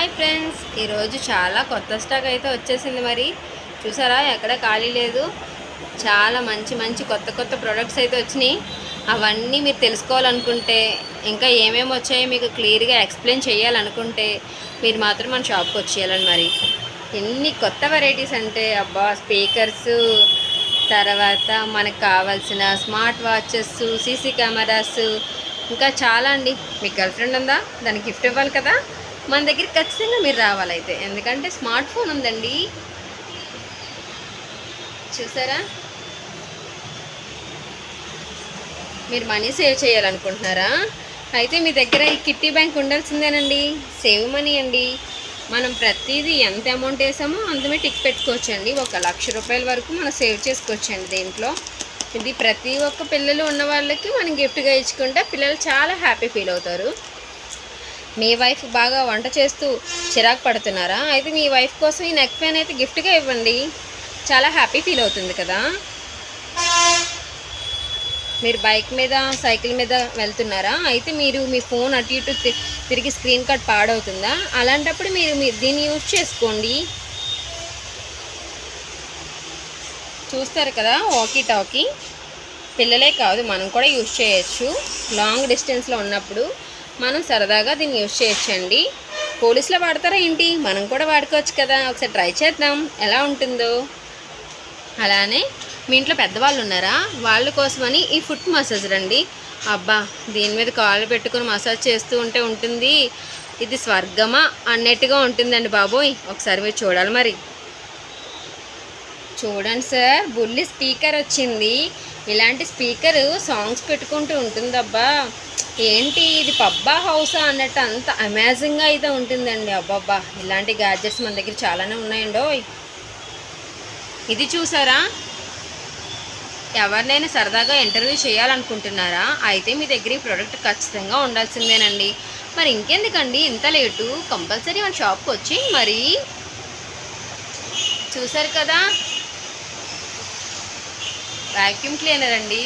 Hi friends. ఈరోజు చాలా కొత్త స్టాక్ అయితే వచ్చేసింది మరి. చూసారా? ఎక్కడ ఖాళీ లేదు. చాలా మంచి మంచి కొత్త కొత్త ప్రొడక్ట్స్ అయితే వచ్చినాయి. అవన్నీ మీరు తెలుసుకోవాలనుకుంటే ఇంకా ఏమేమి వచ్చాయో మీకు క్లియర్గా ఎక్స్ప్లెయిన్ చేయాలనుకుంటే మీరు మాత్రం మన షాప్కి వచ్చేయాలని మరి. ఎన్ని కొత్త వెరైటీస్ అంటే అబ్బా స్పీకర్స్ తర్వాత మనకు కావాల్సిన స్మార్ట్ వాచెస్ సీసీ కెమెరాస్ ఇంకా చాలా అండి. మీకు గర్ల్ ఫ్రెండ్ ఉందా? దానికి గిఫ్ట్ ఇవ్వాలి కదా? మన దగ్గర ఖచ్చితంగా మీరు రావాలైతే. ఎందుకంటే స్మార్ట్ ఫోన్ ఉందండి. చూసారా? మీరు మనీ సేవ్ చేయాలనుకుంటున్నారా? అయితే మీ దగ్గర ఈ కిట్టి బ్యాంక్ ఉండాల్సిందేనండి. సేవ్ మనీ అండి. మనం ప్రతిదీ ఎంత అమౌంట్ వేసామో అంతమే టిక్ పెట్టుకోవచ్చండి. ఒక లక్ష రూపాయల వరకు మనం సేవ్ చేసుకోవచ్చండి దీంట్లో. ఇది ప్రతి ఒక్క పిల్లలు ఉన్న వాళ్ళకి మనం గిఫ్ట్గా ఇచ్చుకుంటే పిల్లలు చాలా హ్యాపీ ఫీల్ అవుతారు. మీ వైఫ్ బాగా వంట చేస్తూ చిరాకు పడుతున్నారా? అయితే మీ వైఫ్ కోసం ఈ నెక్ ఫ్యాన్ అయితే గిఫ్ట్గా ఇవ్వండి. చాలా హ్యాపీ ఫీల్ అవుతుంది కదా? మీరు బైక్ మీద సైకిల్ మీద వెళ్తున్నారా? అయితే మీరు మీ ఫోన్ అటు ఇటు తిరిగి స్క్రీన్ కార్డ్ పాడవుతుందా? అలాంటప్పుడు మీరు మీరు దీన్ని యూజ్ చేసుకోండి. చూస్తారు కదా వాకీ టాకీ పిల్లలే కాదు మనం కూడా యూజ్ చేయొచ్చు. లాంగ్ డిస్టెన్స్లో ఉన్నప్పుడు మనం సరదాగా దీన్ని యూజ్ చేయొచ్చండి. పోలీసులో వాడతారా ఏంటి? మనం కూడా వాడుకోవచ్చు కదా. ఒకసారి ట్రై చేద్దాం. ఎలా ఉంటుందో. అలానే మీ ఇంట్లో పెద్దవాళ్ళు ఉన్నారా? వాళ్ళ కోసమని ఈ ఫుట్ మసాజ్ రండి. అబ్బా దీని మీద కాళ్ళు పెట్టుకుని మసాజ్ చేస్తూ ఉంటే ఉంటుంది. ఇది స్వర్గమా అన్నట్టుగా ఉంటుందండి బాబోయ్. ఒకసారి మీరు చూడాలి మరి. చూడండి సార్ బుల్లి స్పీకర్ వచ్చింది. ఇలాంటి స్పీకరు సాంగ్స్ పెట్టుకుంటూ ఉంటుందబ్బా. ఏంటి ఇది పబ్బా హౌసా అన్నట్టు అంత అమేజింగ్గా అయితే ఉంటుందండి. అబ్బాబ్బా ఇలాంటి గ్యాడ్జెట్స్ మన దగ్గర చాలానే ఉన్నాయండో. ఇది చూసారా? ఎవరినైనా సరదాగా ఇంటర్వ్యూ చేయాలనుకుంటున్నారా? అయితే మీ దగ్గర ఈ ప్రోడక్ట్ ఖచ్చితంగా ఉండాల్సిందేనండి. మరి ఇంకెందుకండి? ఇంత లేటు కంపల్సరీ మన షాప్కి వచ్చి మరి చూసారు కదా? వ్యాక్యూమ్ క్లీనర్ అండి.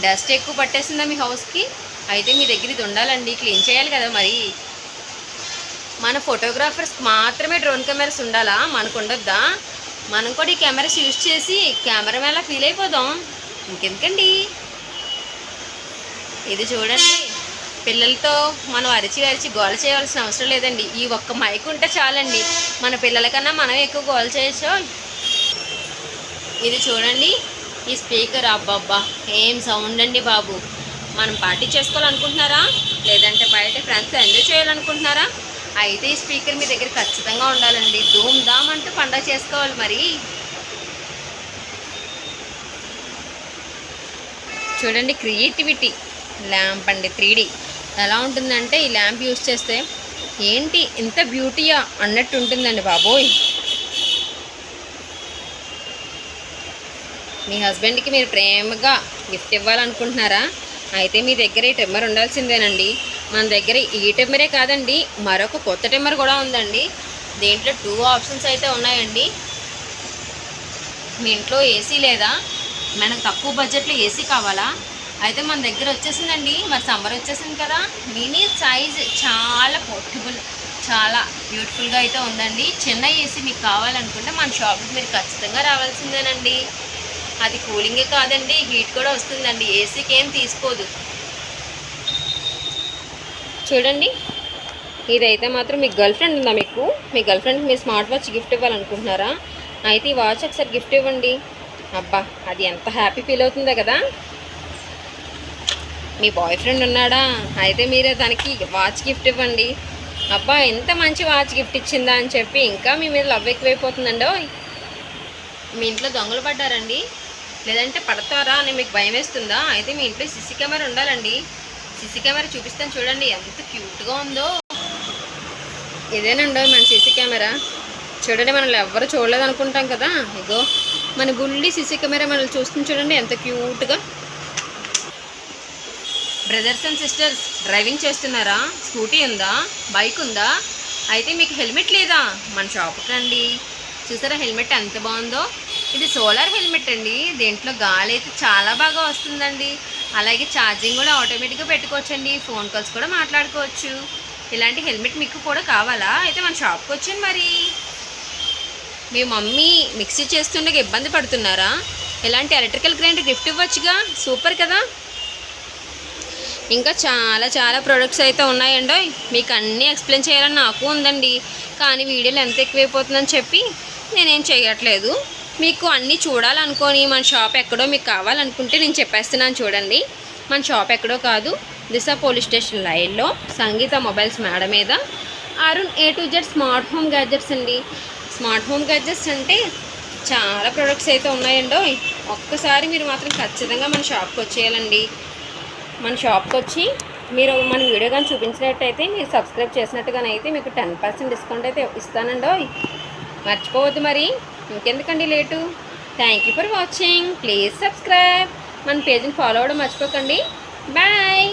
డస్ట్ ఎక్కువ పట్టేసిందా మీ హౌస్కి? అయితే మీ దగ్గర ఇది ఉండాలండి క్లీన్ చేయాలి కదా మరి. మన ఫోటోగ్రాఫర్స్ మాత్రమే డ్రోన్ కెమెరాస్ ఉండాలా? మనకు ఉండొద్దా? మనం కూడా ఈ కెమెరాస్ యూజ్ చేసి కెమెరామెన్లా ఫీల్ అయిపోదాం. ఇంకెందుకండి? ఇది చూడండి. పిల్లలతో మనం అరిచి అరిచి గోల చేయవలసిన అవసరం లేదండి. ఈ ఒక్క మైక్ ఉంటే చాలండి. మన పిల్లల కన్నా మనం ఎక్కువ గోల చేయొచ్చు. ఇది చూడండి. ఈ స్పీకర్ అబ్బబ్బా ఏం సౌండ్ అండి బాబు? మనం పార్టీ చేసుకోవాలనుకుంటున్నారా? లేదంటే బయట ఫ్రెండ్స్తో ఎంజాయ్ చేయాలనుకుంటున్నారా? అయితే ఈ స్పీకర్ మీ దగ్గర ఖచ్చితంగా ఉండాలండి. ధూమ్ ధామ్ అంటూ పండగ చేసుకోవాలి మరి. చూడండి క్రియేటివిటీ ల్యాంప్ అండి త్రీ ఎలా ఉంటుందంటే ఈ ల్యాంప్ యూస్ చేస్తే ఏంటి ఇంత బ్యూటీయా అన్నట్టు ఉంటుందండి బాబోయ్. మీ హస్బెండ్కి మీరు ప్రేమగా గిఫ్ట్ ఇవ్వాలనుకుంటున్నారా? అయితే మీ దగ్గర ఈ టెమ్మర్ ఉండాల్సిందేనండి. మన దగ్గర ఈ టెమ్మరే కాదండి మరొక కొత్త ట్రిమ్మర్ కూడా ఉందండి. దీంట్లో టూ ఆప్షన్స్ అయితే ఉన్నాయండి. మీ ఇంట్లో ఏసీ లేదా? మనకు తక్కువ బడ్జెట్లో ఏసీ కావాలా? అయితే మన దగ్గర వచ్చేసిందండి మరి సమ్మర్ వచ్చేసింది కదా. మినీ సైజ్ చాలా పోర్టబుల్ చాలా బ్యూటిఫుల్గా అయితే ఉందండి. చిన్న ఏసీ మీకు కావాలనుకుంటే మన షాప్కి మీరు ఖచ్చితంగా రావాల్సిందేనండి. అది కూలింగే కాదండి హీట్ కూడా వస్తుందండి ఏసీకి ఏం తీసుకోదు. చూడండి ఇదైతే మాత్రం మీ గర్ల్ ఫ్రెండ్ ఉందా మీకు? మీ గర్ల్ ఫ్రెండ్కి మీ స్మార్ట్ వాచ్ గిఫ్ట్ ఇవ్వాలనుకుంటున్నారా? అయితే ఈ వాచ్ ఒకసారి గిఫ్ట్ ఇవ్వండి. అబ్బా అది ఎంత హ్యాపీ ఫీల్ అవుతుందో కదా. మీ బాయ్ ఫ్రెండ్ ఉన్నాడా? అయితే మీరే దానికి వాచ్ గిఫ్ట్ ఇవ్వండి. అబ్బా ఎంత మంచి వాచ్ గిఫ్ట్ ఇచ్చిందా అని చెప్పి ఇంకా మీ మీద లవ్ ఎక్కువైపోతుందండో మీ ఇంట్లో దొంగలు పడ్డారండి. లేదంటే పడతారా అని మీకు భయం వేస్తుందా అయితే మీ ఇంట్లో సిసి కెమెరా ఉండాలండి. సిసి కెమెరా చూపిస్తాను చూడండి ఎంత క్యూట్గా ఉందో. ఇదేనండి మన సిసి కెమెరా. చూడండి మనల్ని ఎవ్వరు చూడలేదు అనుకుంటాం కదా. ఇగో మన బుల్లి సిసి కెమెరా మనల్ని చూస్తుంది చూడండి ఎంత క్యూట్గా. బ్రదర్స్ అండ్ సిస్టర్స్ డ్రైవింగ్ చేస్తున్నారా? స్కూటీ ఉందా? బైక్ ఉందా? అయితే మీకు హెల్మెట్ లేదా? మన షాప్కి రండి. చూసారా హెల్మెట్ ఎంత బాగుందో. ఇది సోలార్ హెల్మెట్ అండి. దీంట్లో గాలి అయితే చాలా బాగా వస్తుందండి. అలాగే ఛార్జింగ్ కూడా ఆటోమేటిక్గా పెట్టుకోవచ్చండి. ఫోన్ కాల్స్ కూడా మాట్లాడుకోవచ్చు. ఇలాంటి హెల్మెట్ మీకు కూడా కావాలా? అయితే మన షాప్కి వచ్చాను మరి. మీ మమ్మీ మిక్సీ చేస్తుండగా ఇబ్బంది పడుతున్నారా? ఇలాంటి ఎలక్ట్రికల్ గ్రైండర్ గిఫ్ట్ ఇవ్వచ్చుగా? సూపర్ కదా? ఇంకా చాలా చాలా ప్రొడక్ట్స్ అయితే ఉన్నాయండి. మీకు అన్నీ ఎక్స్ప్లెయిన్ చేయాలని నాకు ఉందండి. కానీ వీడియోలు ఎంత ఎక్కువైపోతుందని చెప్పి నేనేం చేయట్లేదు. మీకు అన్నీ చూడాలనుకొని మన షాప్ ఎక్కడో మీకు కావాలనుకుంటే నేను చెప్పేస్తున్నాను చూడండి. మన షాప్ ఎక్కడో కాదు దిశ పోలీస్ స్టేషన్ లైన్లో సంగీత మొబైల్స్ మేడ మీద. Arun A to Z smart home gadgets అండి. స్మార్ట్ హోమ్ గ్యాడ్జెట్స్ అంటే చాలా ప్రొడక్ట్స్ అయితే ఉన్నాయండో. ఒక్కసారి మీరు మాత్రం ఖచ్చితంగా మన షాప్కి వచ్చేయాలండి. మన షాప్కి వచ్చి మీరు మన వీడియో కానీ చూపించినట్టయితే మీరు సబ్స్క్రైబ్ చేసినట్టుగానైతే మీకు టెన్ పర్సెంట్ డిస్కౌంట్ అయితే ఇస్తానండో మర్చిపోవద్దు మరి. ఇంకెందుకండి late? Thank you for watching please subscribe మన పేజ్ని ఫాలో అవ్వడం మర్చిపోకండి. బాయ్